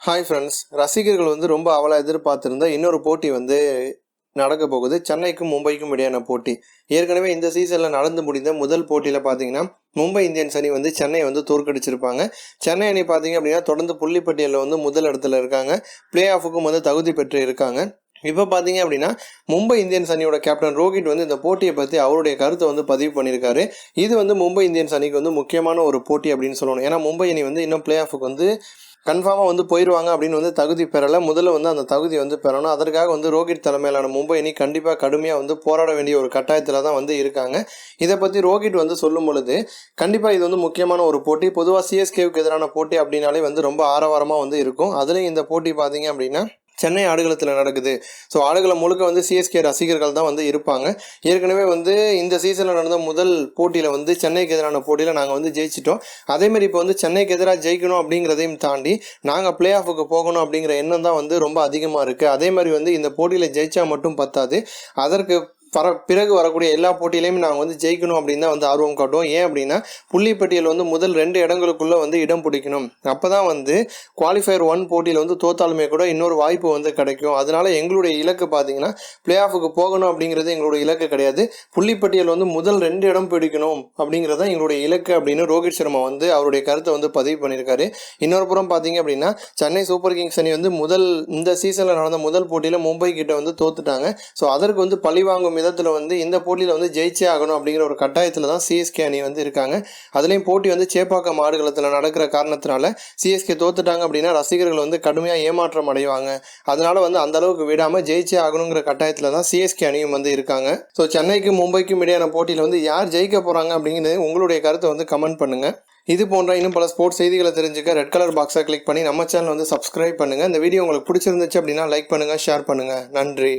Hi friends ரசிகர்கள் வந்து ரொம்ப அவலாக எதிர்பார்த்திருந்த இன்னொரு போட்டி வந்து நடக்க போகுது. சென்னைக்கும் மும்பைக்கும் இடையான போட்டி. ஏற்கனவே இந்த சீசனில் நடந்து முடிந்த முதல் போட்டியில் பார்த்தீங்கன்னா மும்பை இந்தியன்ஸ் அணி வந்து சென்னையை வந்து தோற்கடிச்சிருப்பாங்க. சென்னை அணி பார்த்தீங்க அப்படின்னா தொடர்ந்து புள்ளிப்பட்டியலில் வந்து முதல் இடத்துல இருக்காங்க. பிளே ஆஃபுக்கும் வந்து தகுதி பெற்று இருக்காங்க. இப்போ பார்த்தீங்க அப்படின்னா மும்பை இந்தியன்ஸ் அணியோட கேப்டன் ரோஹித் வந்து இந்த போட்டியை பற்றி அவருடைய கருத்தை வந்து பதிவு பண்ணியிருக்காரு. இது வந்து மும்பை இந்தியன்ஸ் அணிக்கு வந்து முக்கியமான ஒரு போட்டி அப்படின்னு சொல்லணும். ஏன்னா மும்பை அணி வந்து இன்னும் பிளே ஆஃபுக்கு வந்து கன்ஃபார்மாக வந்து போயிடுவாங்க அப்படின்னு வந்து தகுதி பெறலை. முதல்ல வந்து அந்த தகுதி வந்து பெறணும். அதற்காக வந்து ரோஹித் தலைமையிலான மும்பை அணி கண்டிப்பாக கடுமையாக வந்து போராட வேண்டிய ஒரு கட்டாயத்தில் தான் வந்து இருக்காங்க. இதை பற்றி ரோஹித் வந்து சொல்லும் பொழுது கண்டிப்பாக இது வந்து முக்கியமான ஒரு போட்டி. பொதுவாக சிஎஸ்கேவுக்கு எதிரான போட்டி அப்படின்னாலே வந்து ரொம்ப ஆரவாரமாக வந்து இருக்கும். அதுலேயும் இந்த போட்டி பார்த்தீங்க அப்படின்னா சென்னை ஆடுகளத்தில் நடக்குது. ஸோ ஆடுகளம் முழுக்க வந்து சிஎஸ்கே ரசிகர்கள் தான் வந்து இருப்பாங்க. ஏற்கனவே வந்து இந்த சீசனில் நடந்த முதல் போட்டியில் வந்து சென்னைக்கு எதிரான போட்டியில் நாங்கள் வந்து ஜெயிச்சிட்டோம். அதேமாதிரி இப்போ வந்து சென்னைக்கு எதிராக ஜெயிக்கணும் அப்படிங்கிறதையும் தாண்டி நாங்கள் பிளே ஆஃபுக்கு போகணும் அப்படிங்கிற எண்ணம் தான் வந்து ரொம்ப அதிகமாக இருக்குது அதே மாதிரி வந்து இந்த போட்டியில் ஜெயிச்சா மட்டும் பத்தாது. அதற்கு வர பிறகு வரக்கூடிய எல்லா போட்டியிலையும் நாங்கள் வந்து ஜெயிக்கணும் அப்படின்னு தான் வந்து ஆர்வம் காட்டுவோம். ஏன் அப்படின்னா புள்ளிப்பட்டியல் வந்து முதல் ரெண்டு இடங்களுக்குள்ளே வந்து இடம் பிடிக்கணும். அப்போ தான் வந்து குவாலிஃபயர் ஒன் போட்டியில் வந்து தோத்தாலுமே கூட இன்னொரு வாய்ப்பு வந்து கிடைக்கும். அதனால எங்களுடைய இலக்கு பார்த்தீங்கன்னா பிளே ஆஃபுக்கு போகணும் அப்படிங்கிறது எங்களுடைய இலக்கு கிடையாது. புள்ளிப்பட்டியல் வந்து முதல் ரெண்டு இடம் பிடிக்கணும் அப்படிங்கிறது தான் எங்களுடைய இலக்கு அப்படின்னு ரோஹித் சர்மா வந்து அவருடைய கருத்தை வந்து பதிவு பண்ணியிருக்காரு. இன்னொரு புறம் பார்த்தீங்க அப்படின்னா சென்னை சூப்பர் கிங்ஸ் அணி வந்து முதல் இந்த சீசனில் நடந்த முதல் போட்டியில் மும்பை கிட்ட வந்து தோத்துட்டாங்க. ஸோ அதற்கு வந்து பழிவாங்கும் விதத்தில் வந்து இந்த போட்டியில் வந்து ஜெயிச்சே ஆகணும் அப்படிங்கிற ஒரு கட்டாயத்தில் தான் சிஎஸ்கே அணி வந்து இருக்காங்க. அதுலேயும் போட்டி வந்து சேப்பாக்கம் ஆடுகளத்தில் நடக்கிற காரணத்தினால சிஎஸ்கே தோத்துட்டாங்க அப்படின்னா ரசிகர்கள் வந்து கடுமையாக ஏமாற்றம் அடைவாங்க. அதனால வந்து அந்த அளவுக்கு விடாமல் ஜெயிச்சே ஆகணுங்கிற கட்டாயத்தில் தான் சிஎஸ்கே அணியும் வந்து இருக்காங்க. ஸோ சென்னைக்கும் மும்பைக்கும் இடையான போட்டியில் வந்து யார் ஜெயிக்க போகிறாங்க அப்படிங்கிறது உங்களுடைய கருத்தை வந்து கமெண்ட் பண்ணுங்கள் இது போன்ற இன்னும் பல ஸ்போர்ட்ஸ் செய்திகளை தெரிஞ்சுக்க ரெட் கலர் பாக்ஸை கிளிக் பண்ணி நம்ம சேனல் வந்து சப்ஸ்கிரைப் பண்ணுங்கள் இந்த வீடியோ உங்களுக்கு பிடிச்சிருந்துச்சு அப்படின்னா லைக் பண்ணுங்கள் ஷேர் பண்ணுங்கள் நன்றி.